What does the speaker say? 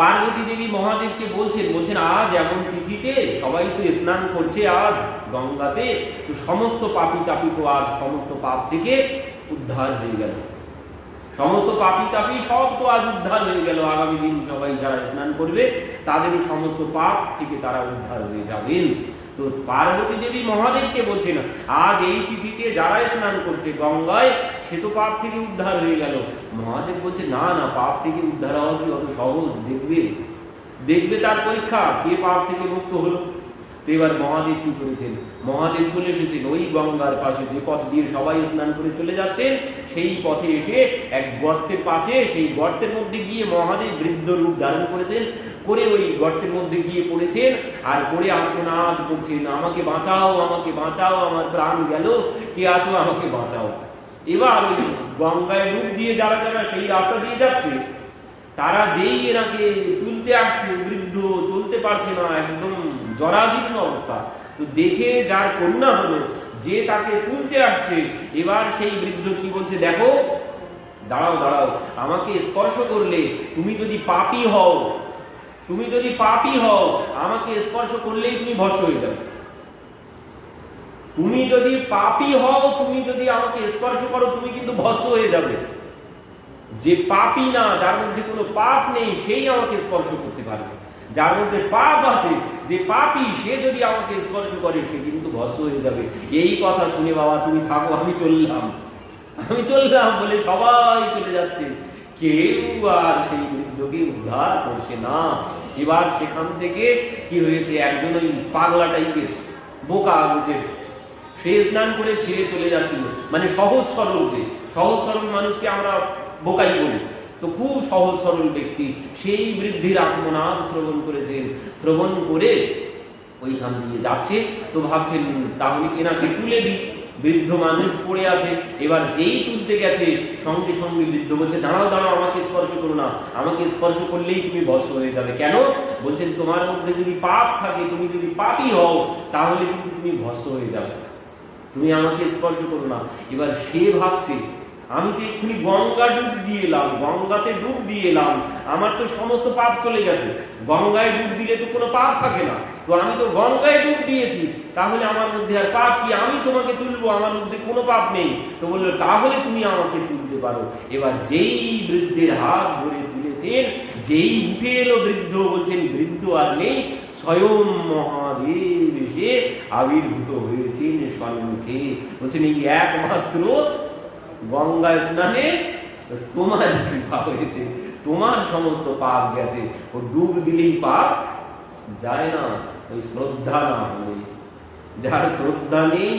পার্বতী দেবী মহাদেবকে বলছেন বলছেন, আজ এমন তিথিতে সবাই তো স্নান করছে, আজ গঙ্গাতে। তো সমস্ত পাপি তাপি তো আজ সমস্ত পাপ থেকে উদ্ধার হয়ে গেল। সমস্ত পাপি তাপি সব তো আজ উদ্ধার হয়ে গেল। আগামী দিন সবাই যারা স্নান করবে তাদেরও সমস্ত পাপ থেকে তারা উদ্ধার হয়ে যাবেন। তো পার্বতী দেবী মহাদেবকে বলছেন, আজ এই তিথিতে যারা স্নান করছে গঙ্গায়, সে তো পাপ থেকে উদ্ধার হয়ে গেল। মহাদেব বলছে, না না, পাপ থেকে উদ্ধার হওয়া কি অত সহজ? দেখবে। দেখবে তার পরীক্ষা, কে পাপ থেকে মুক্ত হলো? তো এবার মহাদেব কি করেছেন? মহাদেব চলে এসেছেন ওই গঙ্গার পাশে, যে পথ দিয়ে সবাই স্নান করে চলে যাচ্ছেন, সেই পথে এসে এক গর্তের পাশে, সেই গর্তের মধ্যে গিয়ে মহাদেব বৃদ্ধ রূপ ধারণ করেছেন, করে ওই গর্তের মধ্যে গিয়ে পড়েছেন, আর পড়ে আত্মনাদ করছেন, আমাকে বাঁচাও আমাকে বাঁচাও, আমার প্রাণ গেল, কে আছো আমাকে বাঁচাও। এবার ওই গঙ্গায় ডুব দিয়ে যারা যারা সেই রাস্তা দিয়ে যাচ্ছে তারা যেই এনাকে তুলতে আসছে, বৃদ্ধ, চলতে পারছে না, একদম জরাজীর্ণ অবস্থা। তো দেখে যার করুণা হলো যে তাকে তুলতে আসছে, এবার সেই বৃদ্ধ কি বলছে, দেখো, দাঁড়াও দাঁড়াও, আমাকে স্পর্শ করলে তুমি যদি পাপি হও, তুমি যদি পাপি হও, আমাকে স্পর্শ করলেই তুমি ভস্ম হয়ে যাবে। তুমি যদি পাপি হও, তুমি যদি আমাকে স্পর্শ করো, তুমি কিন্তু ভস্ম হয়ে যাবে। যে পাপি না, যার মধ্যে কোনো পাপ নেই, সেই আমাকে স্পর্শ করতে পারবে। যার মধ্যে পাপ আছে, যে পাপি সে যদি আমাকে স্পর্শ করে, সে কিন্তু ভস্ম হয়ে যাবে। এই কথা শুনে বাবা, তুমি থাকো, আমি চললাম। আমি চললাম বলে সবাই চলে যাচ্ছে। কেউ আর সেই বৃদ্ধকে উদ্ধার করছে না। এবার সেখান থেকে কি হয়েছে, একজন ওই পাগলা টাইপের বোকা বুঝে সে স্নান করে ফিরে চলে যাচ্ছিল। মানে সহজ সরল যে সহজ সরল মানুষকে আমরা বোকাই বলি। তো খুব সহজ সরল ব্যক্তি সেই বৃদ্ধির আত্মনাদ শ্রবণ করেছেন শ্রবণ করে ওইখান দিয়ে যাচ্ছে। তো ভাবছেন, তাহলে এনাকে তুলে দিই। বৃদ্ধ মানুষ পড়ে আছে, এবার যেই তুলতে গেছে, সঙ্গে সঙ্গে বৃদ্ধ বলছে, দাঁড়াও দাঁড়াও, আমাকে স্পর্শ করো না। আমাকে স্পর্শ করলেই তুমি ভস্ম হয়ে যাবে। কেন? বলছেন, তোমার মধ্যে যদি পাপ থাকে, তুমি যদি পাপই হও, তাহলে কিন্তু তুমি ভস্ম হয়ে যাবে। তুমি আমাকে স্পর্শ করো না। এবার সে ভাবছে আমি তো এক্ষুনি গঙ্গা ডুব দিয়ে এলাম, গঙ্গাতে ডুব দিয়ে এলাম। আমার তো সমস্ত পাপ চলে গেছে। গঙ্গায় ডুব দিলে তো কোনো পাপ থাকে না। তো আমি তো গঙ্গায় ডুব দিয়েছি, তাহলে আমার মধ্যে আর পাপ কি? আমি তোমাকে তুলবো, আমার মধ্যে কোনো পাপ নেই। তো বলল, তাহলে তুমি আমাকে তুলতে পারো। এবার যেই বৃদ্ধের হাত ধরে তুলেছেন, যেই উঠে এলো বৃদ্ধ, বলছেন, বৃদ্ধ আর নেই, স্বয়ং মহাদেব এসে আবির্ভূত হয়েছেন সম্মুখে বলছেন, এই একমাত্র গঙ্গা স্নানে তোমার কৃপা হয়েছে, তোমার সমস্ত পাপ গেছে। ও ডুব দিলেই পাপ যায় না, ওই শ্রদ্ধা না হলে। যার শ্রদ্ধা নেই